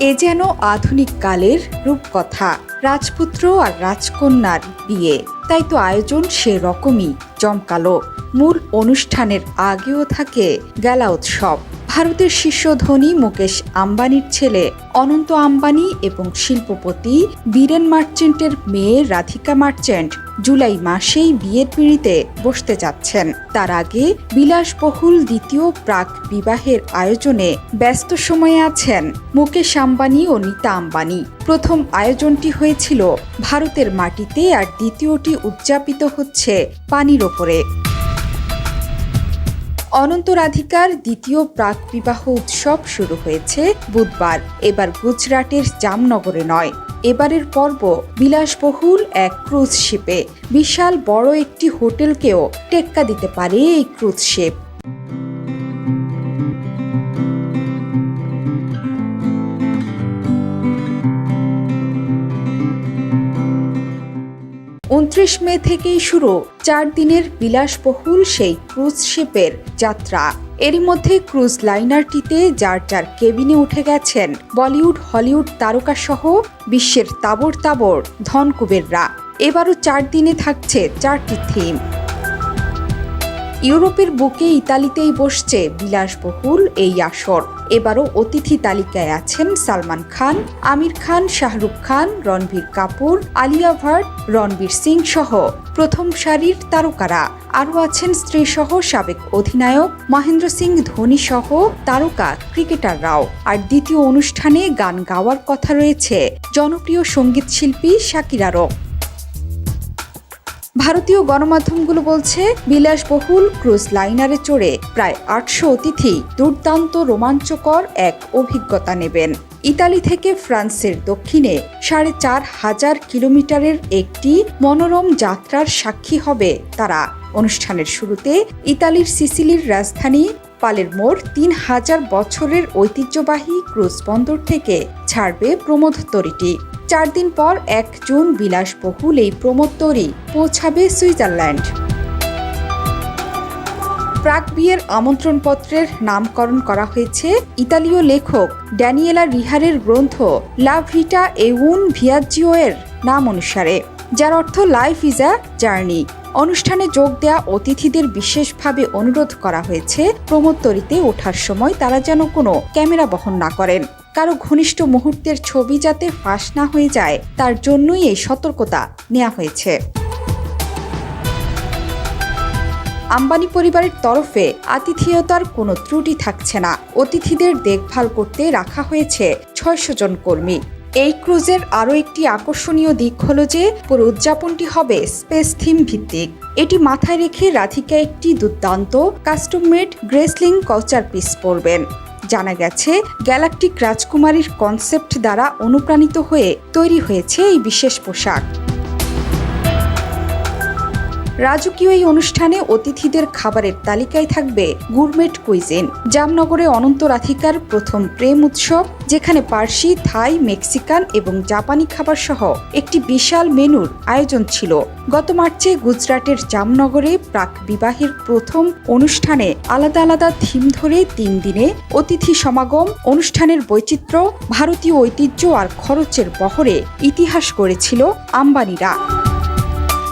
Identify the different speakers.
Speaker 1: এ যেন আধুনিক কালের রূপকথা। রাজপুত্র আর রাজকন্যার বিয়ে। তাই তো আয়োজন সে রকমই, জমকালো। মূল অনুষ্ঠানের আগেও থাকে গেলা উৎসব। ভারতের শীর্ষ ধনী মুকেশ আম্বানির ছেলে অনন্ত আম্বানি এবং শিল্পপতি বীরেন মার্চেন্টের মেয়ে রাধিকা মার্চেন্ট জুলাই মাসেই বিয়ের পিঁড়িতে বসতে যাচ্ছেন। তার আগে বিলাসবহুল দ্বিতীয় প্রাক বিবাহের আয়োজনে ব্যস্ত সময়ে আছেন মুকেশ আম্বানি ও নীতা আম্বানি। প্রথম আয়োজনটি হয়েছিল ভারতের মাটিতে আর দ্বিতীয়টি উদযাপিত হচ্ছে পানির ওপরে। অনন্ত রাধিকার দ্বিতীয় প্রাক বিবাহ উৎসব শুরু হয়েছে বুধবার। এবার গুজরাটের জামনগরে নয়। এবারের পর্ব বিলাসবহুল এক ক্রুজ শিপে। বিশাল বড় একটি হোটেলকেও টেক্কা দিতে পারে এই ক্রুজ শিপ। উনত্রিশ মে থেকেই শুরু চার দিনের বিলাসবহুল সেই ক্রুজ শিপের যাত্রা। এরই মধ্যে ক্রুজ লাইনারটিতে যার যার কেবিনে উঠে গেছেন বলিউড, হলিউড তারকাসহ বিশ্বের তাবড় তাবড় ধনকুবেররা। এবারও চার দিনে থাকছে চারটি থিম। ইউরোপের বুকে ইতালিতেই বসছে বিলাসবহুল এই আসর। এবারও অতিথি তালিকায় আছেন সালমান খান, আমির খান, শাহরুখ খান, রণবীর কাপুর, আলিয়া ভাট, রণবীর সিং সহ প্রথম সারির তারকারা। আরও আছেন স্ত্রী সহ সাবেক অধিনায়ক মহেন্দ্র সিং ধোনি সহ তারকা ক্রিকেটাররাও। আর দ্বিতীয় অনুষ্ঠানে গান গাওয়ার কথা রয়েছে জনপ্রিয় সংগীত শিল্পী শাকিরারও। ভারতীয় গণমাধ্যমগুলো বলছে, বিলাসবহুল ক্রুজ লাইনারে চড়ে প্রায় আটশো অতিথি দুর্দান্ত রোমাঞ্চকর এক অভিজ্ঞতা নেবেন। ইতালি থেকে ফ্রান্সের দক্ষিণে সাড়ে চার হাজার কিলোমিটারের একটি মনোরম যাত্রার সাক্ষী হবে তারা। অনুষ্ঠানের শুরুতে ইতালির সিসিলির রাজধানী পালের মোড় তিন হাজার বছরের ঐতিহ্যবাহী ক্রুজ বন্দর থেকে ছাড়বে প্রমোদতরীটি চার দিন পর এক জুন বিলাসবহুল এই প্রমোত্তরী পৌঁছাবে সুইজারল্যান্ড। প্রাক বিয়ের আমন্ত্রণপত্রের নামকরণ করা হয়েছে ইতালীয় লেখক ড্যানিয়েলা রিহারের গ্রন্থ লা ভিটা এউন ভিয়াজিও এর নাম অনুসারে, যার অর্থ লাইফ ইজ আ জার্নি অনুষ্ঠানে যোগ দেয়া অতিথিদের বিশেষভাবে অনুরোধ করা হয়েছে প্রমোত্তরিতে ওঠার সময় তারা যেন কোনো ক্যামেরা বহন না করেন। কারও ঘনিষ্ঠ মুহূর্তের ছবি যাতে ফাঁস না হয়ে যায়, তার জন্যই এই সতর্কতা নেওয়া হয়েছে। আম্বানি পরিবারের তরফে আতিথেয়তার কোনো ত্রুটি থাকছে না। অতিথিদের দেখভাল করতে রাখা হয়েছে ছয়শো জন কর্মী। এই ক্রুজের আরও একটি আকর্ষণীয় দিক হলো যে পুরো উদযাপনটি হবে স্পেস থিম ভিত্তিক। এটি মাথায় রেখে রাধিকা একটি দুর্দান্ত কাস্টম মেড গ্রেসলিং কলচার পিস পরবেন। জানা গেছে গ্যালাকটিক রাজকুমারীর কনসেপ্ট দ্বারা অনুপ্রাণিত হয়ে তৈরি হয়েছে এই বিশেষ পোশাক। রাজকীয় এই অনুষ্ঠানে অতিথিদের খাবারের তালিকায় থাকবে গুরমেট কুইজিন। জামনগরে অনন্ত রাধিকার প্রথম প্রেম উৎসব, যেখানে পার্সি, থাই, মেক্সিকান এবং জাপানি খাবার সহ একটি বিশাল মেনুর আয়োজন ছিল। গত মার্চে গুজরাটের জামনগরে প্রাক বিবাহের প্রথম অনুষ্ঠানে আলাদা আলাদা থিম ধরে তিন দিনে অতিথি সমাগম, অনুষ্ঠানের বৈচিত্র্য, ভারতীয় ঐতিহ্য আর খরচের বহরে ইতিহাস করেছিল আম্বানিরা।